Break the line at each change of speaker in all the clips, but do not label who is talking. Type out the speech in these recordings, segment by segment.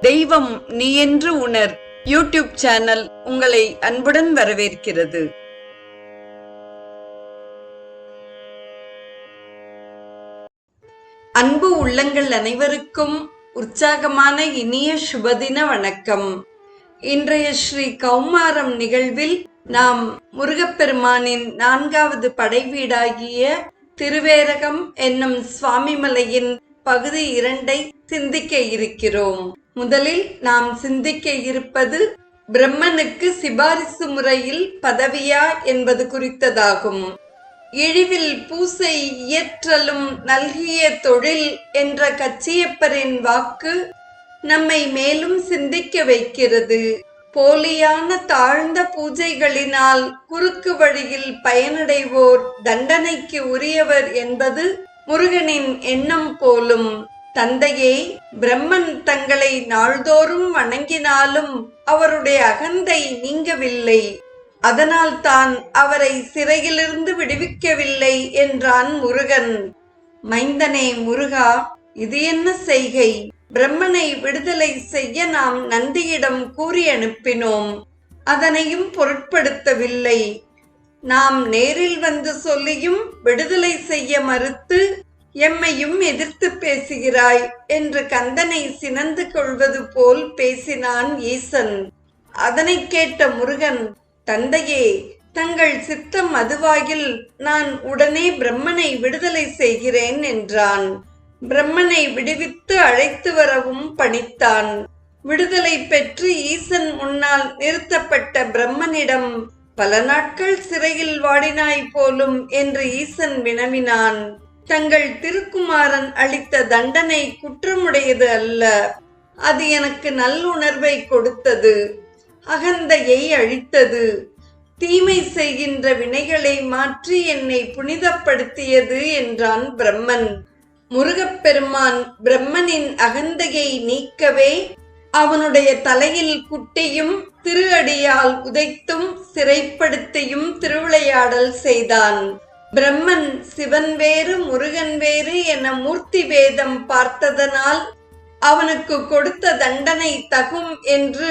தெய்வம் நீ என்று உணர். யூடியூப் சேனல் உங்களை அன்புடன் வரவேற்கிறது. அன்பு உள்ளங்கள் அனைவருக்கும் உற்சாகமான இனிய சுபதின வணக்கம். இன்றைய ஸ்ரீ கௌமாரம் நிகழ்வில் நாம் முருகப்பெருமானின் நான்காவது படைவீடாகிய திருவேரகம் என்னும் சுவாமிமலையின் பகுதி இரண்டை சிந்திக்க இருக்கிறோம். முதலில் நாம் சிந்திக்க இருப்பது பிரம்மனுக்கு சிபாரிசு முறையில் பதவியா என்பது குறித்ததாகும். இழிவில் பூசை இயற்றலும் நல்கிய தொழில் என்ற கச்சியப்பரின் வாக்கு நம்மை மேலும் சிந்திக்க வைக்கிறது. போலியான தாழ்ந்த பூஜைகளினால் குறுக்கு வழியில் பயனடைவோர் தண்டனைக்கு உரியவர் என்பது முருகனின் எண்ணம் போலும். தந்தையே பிரம்மன் தங்களை நாள்தோறும் வணங்கினாலும் அவருடைய அகந்தை நீங்கவில்லை. அதனால் தான் அவரை சிறையிலிருந்து விடுவிக்கவில்லை என்றான் முருகன். மைந்தனே முருகா இது என்ன செய்கை? பிரம்மனை விடுதலை செய்ய நாம் நந்தியிடம் கூறி அனுப்பினோம். அதனையும் பொருட்படுத்தவில்லை. நாம் நேரில் வந்து சொல்லியும் விடுதலை செய்ய மறுத்து எம்மையும் எதிர்த்து பேசுகிறாய் என்று கந்தனை சினந்து கொள்வது போல் பேசினான் ஈசன். அதனை கேட்ட முருகன் தந்தையே தங்கள் சித்தம் அதுவாகில் நான் உடனே பிரம்மனை விடுதலை செய்கிறேன் என்றான். பிரம்மனை விடுவித்து அழைத்து வரவும் பணித்தான். விடுதலை பெற்று ஈசன் முன்னால் நிறுத்தப்பட்ட பிரம்மனிடம் பல நாட்கள் சிறையில் வாடினாய் போலும் என்று ஈசன் வினவினான். தங்கள் திருக்குமாரன் அளித்த தண்டனை குற்றமுடையது அல்ல. அது எனக்கு நல்லுணர்வை கொடுத்தது. அகந்தையை அழித்தது. தீமை செய்கின்ற வினைகளை மாற்றி என்னை புனிதப்படுத்தியது என்றான் பிரம்மன். முருகப்பெருமான் பிரம்மனின் அகந்தையை நீக்கவே அவனுடைய தலையில் குட்டியும் திரு அடியால் உதைத்தும் சிறைப்படுத்தியும் திருவிளையாடல் செய்தான். பிரம்மன் சிவன் வேறு முருகன் வேறு என மூர்த்தி வேதம் பார்த்ததனால் அவனுக்கு கொடுத்த தண்டனை தகும் என்று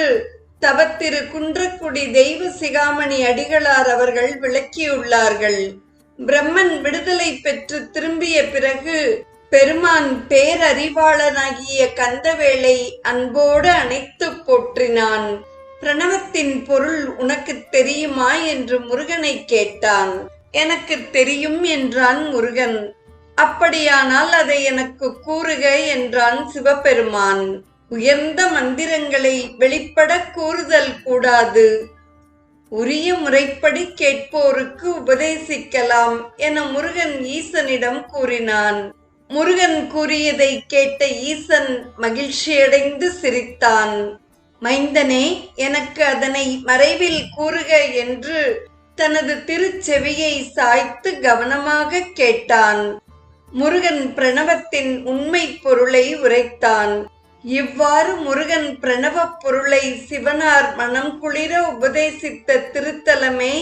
தவத்திரு குன்றக்குடி தெய்வ சிகாமணி அடிகளார் அவர்கள் விளக்கியுள்ளார்கள். பிரம்மன் விடுதலை பெற்று திரும்பிய பிறகு பெருமான் பேரறிவாளனாகிய கந்தவேளை அன்போடு அணைத்து போற்றினான். பிரணவத்தின் பொருள் உனக்கு தெரியுமா? என்று முருகனை கேட்டான். எனக்கு தெரியும் என்றான் முருகன். அப்படியானால் அதை எனக்கு கூறுக என்றான் சிவபெருமான். உயர்ந்த மந்திரங்களை வெளிப்பட கூறுதல் கூடாது. உரிய முறைப்படி கேட்போருக்கு உபதேசிக்கலாம் என முருகன் ஈசனிடம் கூறினான். முருகன் கூறியதை கேட்ட ஈசன் மகிழ்ச்சியடைந்து சிரித்தான். மைந்தனே எனக்கு அதனை மறைவில் கூறுக என்று தனது திருச்செவியை சாய்த்து கவனமாக கேட்டான். முருகன் பிரணவத்தின் உண்மை பொருளை உரைத்தான். இவ்வாறு முருகன் பிரணவ பொருளை சிவனார் மனம் குளிர உபதேசித்த திருத்தலமே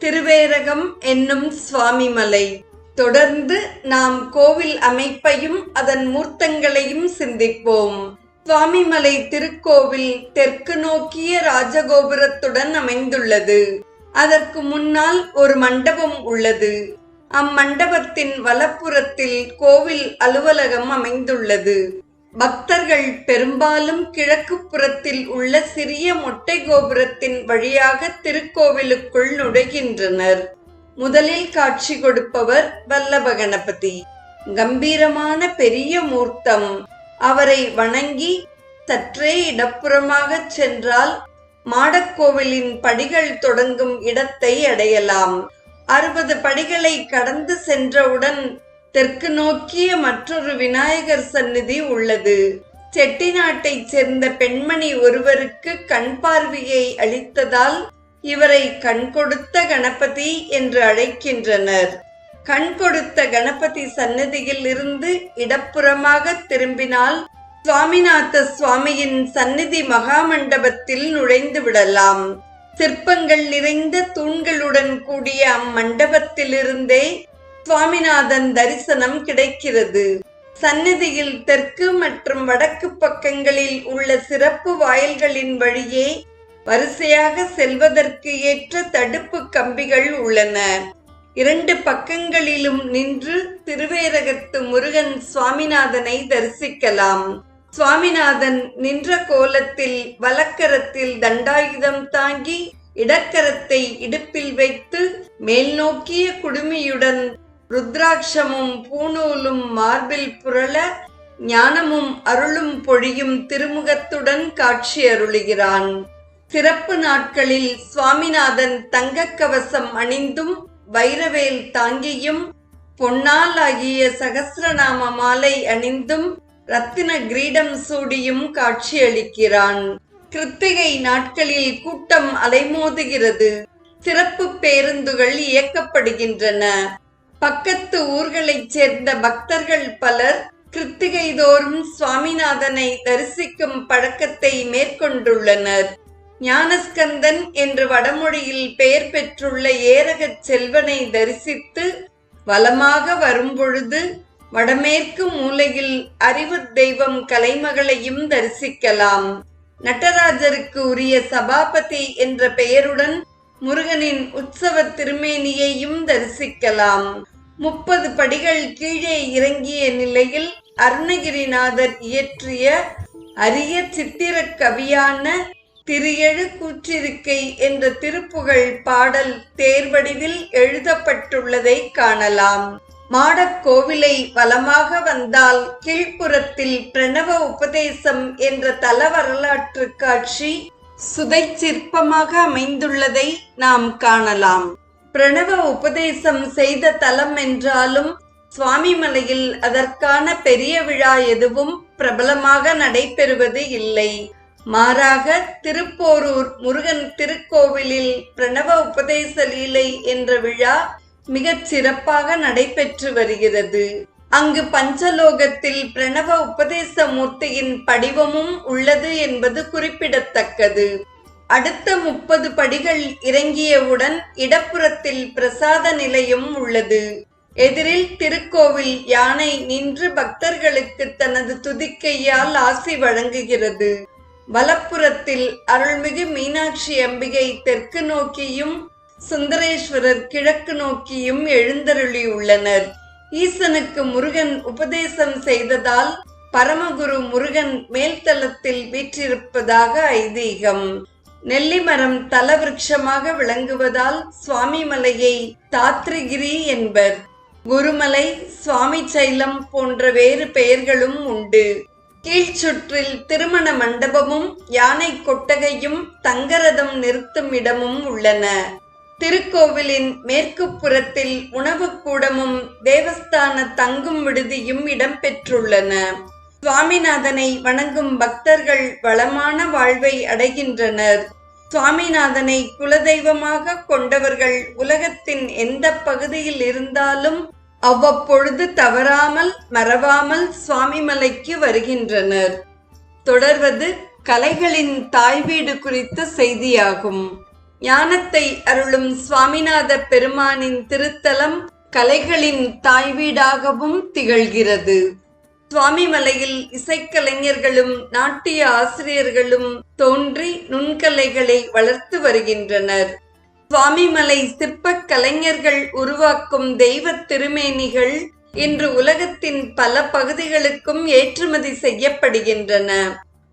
திருவேரகம் என்னும் சுவாமிமலை. தொடர்ந்து நாம் கோவில் அமைப்பையும் அதன் மூர்த்தங்களையும் சிந்திப்போம். சுவாமிமலை திருக்கோவில் தெற்கு நோக்கிய ராஜகோபுரத்துடன் அமைந்துள்ளது. அதற்கு முன்னால் ஒரு மண்டபம் உள்ளது. அம்மண்டபத்தின் வலப்புறத்தில் கோவில் அலுவலகம் அமைந்துள்ளது. பக்தர்கள் பெரும்பாலும் கிழக்கு புறத்தில் உள்ள சிறிய மொட்டை கோபுரத்தின் வழியாக திருக்கோவிலுக்குள் நுழைகின்றனர். முதலில் காட்சி கொடுப்பவர் வல்லப கணபதி கம்பீரமான பெரிய மூர்த்தம். அவரை வணங்கி சற்றே இடப்புறமாக சென்றால் மாடக்கோவிலின் படிகள் தொடங்கும் இடத்தை அடையலாம். அறுபது படிகளை கடந்து சென்றவுடன் தெற்கு நோக்கிய மற்றொரு விநாயகர் சந்நிதி உள்ளது. செட்டிநாட்டைச் சேர்ந்த பெண்மணி ஒருவருக்கு கண் பார்வையை அளித்ததால் இவரை கண் கொடுத்த கணபதி என்று அழைக்கின்றனர். கண் கொடுத்த கணபதி சன்னதியில் இருந்து இடப்புறமாக திரும்பினால் சுவாமிநாத சுவாமியின் சந்நிதி மகாமண்டபத்தில் நுழைந்து விடலாம். சிற்பங்கள் நிறைந்த தூண்களுடன் கூடிய அம்மண்டபத்திலிருந்தே சுவாமிநாதன் தரிசனம் கிடைக்கிறது. சந்நிதியில் தெற்கு மற்றும் வடக்கு பக்கங்களில் உள்ள சிறப்பு வாயில்களின் வழியே வரிசையாக செல்வதற்கு ஏற்ற தடுப்பு கம்பிகள் உள்ளன. இரண்டு பக்கங்களிலும் நின்று திருவேரகத்து முருகன் சுவாமிநாதனை தரிசிக்கலாம். சுவாமிநாதன் நின்ற கோலத்தில் வலக்கரத்தில் தண்டாயுதம் தாங்கி இடக்கரத்தை இடுப்பில் வைத்து மேல் நோக்கிய குடுமியுடன் ருத்ராட்சமும் பூநூலும் மார்பில் புரள ஞானமும் அருளும் பொழியும் திருமுகத்துடன் காட்சி அருளுகிறான் சிறப்பு நாட்களில் சுவாமிநாதன் தங்கக் கவசம் அணிந்தும் வைரவேல் தாங்கியும் பொன்னால் ஆகிய சகசிரநாம மாலை அணிந்தும் ரத்தின கிரீடம் சூடியும் காட்சியளிக்கிறான். கிருத்திகை நாட்களில் கூட்டம் அலைமோதுகிறது. சிறப்பு பேருந்துகள் இயக்கப்படுகின்றன. பக்கத்து ஊர்களைச் சேர்ந்த பக்தர்கள் பலர் கிருத்திகை தோறும் சுவாமிநாதனை தரிசிக்கும் பழக்கத்தை மேற்கொண்டுள்ளனர். ஞானஸ்கந்தன் என்று வடமொழியில் பெயர் பெற்றுள்ள ஏரகச் செல்வனை தரிசித்து வலமாக வரும்பொழுது வடமேற்கு மூலையில் அறிவு தெய்வம் கலைமகளையும் தரிசிக்கலாம். நடராஜருக்கு உரிய சபாபதி என்ற பெயருடன் முருகனின் உற்சவ திருமேனியையும் தரிசிக்கலாம். முப்பது படிகள் கீழே இறங்கிய நிலையில் அருணகிரிநாதர் இயற்றிய அரிய சித்திரக் கவியான திரியழு கூற்றிருக்கை என்ற திருப்புகழ் பாடல் தேர்வடிவில் எழுதப்பட்டுள்ளதை காணலாம். மாடக் கோவிலை வலமாக வந்தால் கீழ்ப்புறத்தில் பிரணவ உபதேசம் என்ற தல வரலாற்று காட்சி சுதை சிற்பமாக அமைந்துள்ளதை நாம் காணலாம். பிரணவ உபதேசம் செய்த தலம் என்றாலும் சுவாமிமலையில் அதற்கான பெரிய விழா எதுவும் பிரபலமாக நடைபெறுவது இல்லை. மாறாக திருப்போரூர் முருகன் திருக்கோவிலில் பிரணவ உபதேச லீலை என்ற விழா மிகச் சிறப்பாக நடைபெற்று வருகிறது. அங்கு பஞ்சலோகத்தில் பிரணவ உபதேச மூர்த்தியின் படிவமும் உள்ளது என்பது குறிப்பிடத்தக்கது. அடுத்த முப்பது படிகள் இறங்கியவுடன் இடப்புறத்தில் பிரசாத நிலையம் உள்ளது. எதிரில் திருக்கோவில் யானை நின்று பக்தர்களுக்கு தனது துதிக்கையால் ஆசி வழங்குகிறது. வலப்புறத்தில் அருள்மிகு மீனாட்சி அம்பிகை தெற்கு நோக்கியும் சுந்தரேஸ்வரர் கிழக்கு நோக்கியும் எழுந்தருளியுள்ளனர். ஈசனுக்கு முருகன் உபதேசம் செய்ததால் பரமகுரு முருகன் மேல்தளத்தில் வீற்றிருப்பதாக ஐதீகம். நெல்லிமரம் தலவிருட்சமாக விளங்குவதால் சுவாமி மலையை தாத்ரிகிரி என்பர். குருமலை சுவாமி சைலம் போன்ற வேறு பெயர்களும் உண்டு. கீழ்ச்சுற்றில் திருமண மண்டபமும் யானை கொட்டகையும் தங்கரதம் நிறுத்தும் இடமும் உள்ளன. திருக்கோவிலின் மேற்கு புறத்தில் உணவுக்கூடமும் தேவஸ்தான தங்கும் விடுதியும் இடம்பெற்றுள்ளன. சுவாமிநாதனை வணங்கும் பக்தர்கள் வளமான வாழ்வை அடைகின்றனர். சுவாமிநாதனை குலதெய்வமாக கொண்டவர்கள் உலகத்தின் எந்த பகுதியில் இருந்தாலும் அவ்வப்பொழுது தவறாமல் மறவாமல் சுவாமிமலைக்கு வருகின்றனர். தொடர்வது கலைகளின் தாய் வீடு குறித்த செய்தியாகும். ஞானத்தை அருளும் சுவாமிநாத பெருமானின் திருத்தலம் கலைகளின் தாய் வீடாகவும் திகழ்கிறது. சுவாமிமலையில் இசைக்கலைஞர்களும் நாட்டிய ஆசிரியர்களும் தோன்றி நுண்கலைகளை வளர்த்து வருகின்றனர். சுவாமிமலை சிற்பக் கலைஞர்கள் உருவாக்கும் தெய்வ திருமேனிகள் இன்று உலகத்தின் பல பகுதிகளுக்கும் ஏற்றுமதி செய்யப்படுகின்றன.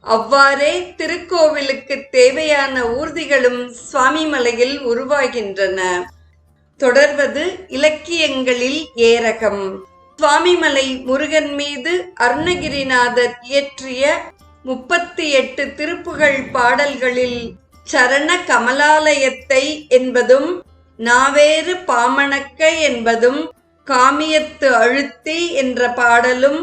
அவ்வாறே திருக்கோவிலுக்கு தேவையான ஊர்திகளும் சுவாமிமலையில் உருவாகின்றன. தொடர்வது இலக்கியங்களில் ஏரகம். சுவாமிமலை முருகன் மீது அருணகிரிநாதர் இயற்றிய முப்பத்தி எட்டு திருப்புகழ் பாடல்களில் சரண கமலாலயத்தை என்பதும் நாவேறு பாமணக்க என்பதும் காமியத்து அழுத்தி என்ற பாடலும்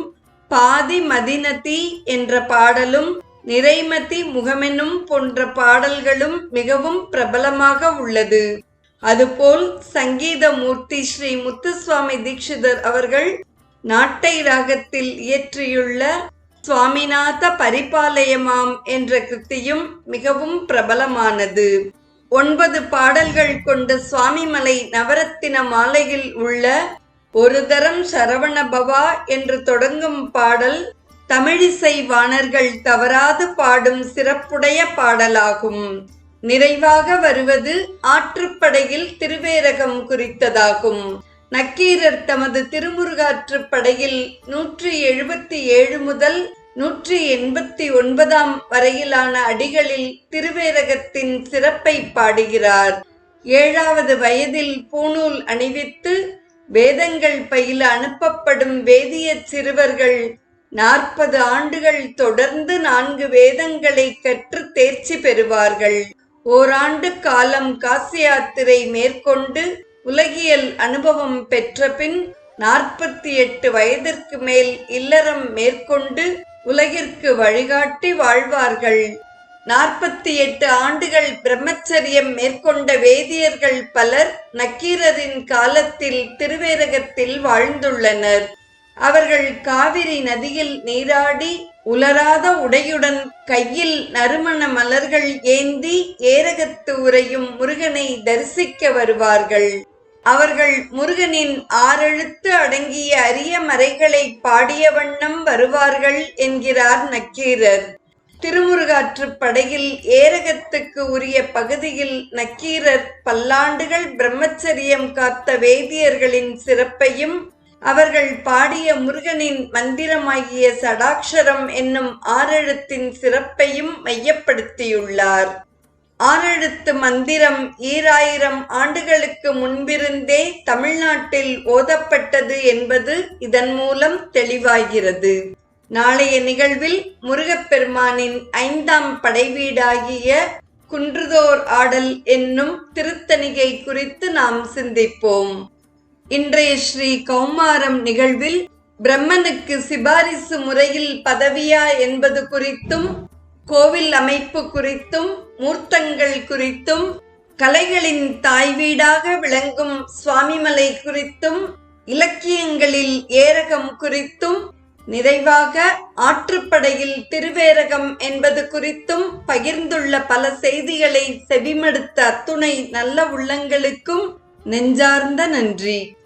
பாதி மதினதி என்ற பாடலும் நிறைமதி முகமெனும் போன்ற பாடல்களும் மிகவும் பிரபலமாக உள்ளது. அதுபோல் சங்கீத மூர்த்தி ஸ்ரீ முத்துசுவாமி தீட்சிதர் அவர்கள் நாட்டை ராகத்தில் இயற்றியுள்ள சுவாமிநாத பரிபாலயமாம் என்ற கிருத்தியும் மிகவும் பிரபலமானது. ஒன்பது பாடல்கள் கொண்ட சுவாமிமலை நவரத்தின மாலையில் உள்ள ஒரு தரம் சரவணபவா என்று தொடங்கும் பாடல் தமிழிசை வாணர்கள் தவறாது பாடும் சிறப்புடைய பாடலாகும். நிறைவாக வருவது ஆற்றுப்படையில் திருவேரகம் குறித்ததாகும். நக்கீரர் தமது திருமுருகாற்றுப்படையில் நூற்றி எழுபத்தி ஏழு முதல் நூற்றி எண்பத்தி ஒன்பதாம் வரையிலான அடிகளில் திருவேரகத்தின் சிறப்பை பாடுகிறார். ஏழாவது வயதில் பூணூல் அணிவித்து வேதங்கள் பயில அனுப்பப்படும் வேதிய சிறுவர்கள் நாற்பது ஆண்டுகள் தொடர்ந்து நான்கு வேதங்களை கற்று தேர்ச்சி பெறுவார்கள். ஓராண்டு காலம் காசி யாத்திரை மேற்கொண்டு உலகியல் அனுபவம் பெற்ற பின் நாற்பத்தி எட்டு வயதிற்கு மேல் இல்லறம் மேற்கொண்டு உலகிற்கு வழிகாட்டி வாழ்வார்கள். நாற்பத்தி எட்டு ஆண்டுகள் பிரம்மச்சரியம் மேற்கொண்ட வேதியர்கள் பலர் நக்கீரரின் காலத்தில் திருவேரகத்தில் வாழ்ந்துள்ளனர். அவர்கள் காவிரி நதியில் நீராடி உலராத உடையுடன் கையில் நறுமண மலர்கள் ஏந்தி ஏரகத்து உரையும் முருகனை தரிசிக்க வருவார்கள். அவர்கள் முருகனின் ஆறெழுத்து அடங்கிய அரிய மறைகளை பாடிய வண்ணம் வருவார்கள் என்கிறார் நக்கீரர். திருமுருகாற்றுப் படையில் ஏரகத்துக்கு உரிய பகுதியில் நக்கீரர் பல்லாண்டுகள் பிரம்மச்சரியம் காத்த வேதியர்களின் சிறப்பையும் அவர்கள் பாடிய முருகனின் மந்திரமாகிய சடாக்ஷரம் என்னும் ஆறெழுத்தின் சிறப்பையும் மையப்படுத்தியுள்ளார். ஆறெழுத்து மந்திரம் ஈராயிரம் ஆண்டுகளுக்கு முன்பிருந்தே தமிழ்நாட்டில் ஓதப்பட்டது என்பது இதன் மூலம் தெளிவாகிறது. நாளைய நிகழ்வில் முருகப்பெருமானின் ஐந்தாம் படைவீடாகிய குன்றுதோர் ஆடல் என்னும் திருத்தணிகை குறித்து நாம் சிந்திப்போம். இன்றைய ஸ்ரீ கௌமாரம் நிகழ்வில் பிரம்மனுக்கு சிபாரிசு முறையில் பதவியா என்பது குறித்தும் கோவில் அமைப்பு குறித்தும் மூர்த்தங்கள் குறித்தும் கலைகளின் தாய் வீடாக விளங்கும் சுவாமிமலை குறித்தும் இலக்கியங்களில் ஏரகம் குறித்தும் நிறைவாக ஆற்றுப்படையில் திருவேரகம் என்பது குறித்தும் பகிர்ந்துள்ள பல செய்திகளை செவிமடுத்த அத்துணை நல்ல உள்ளங்களுக்கும் நெஞ்சார்ந்த நன்றி.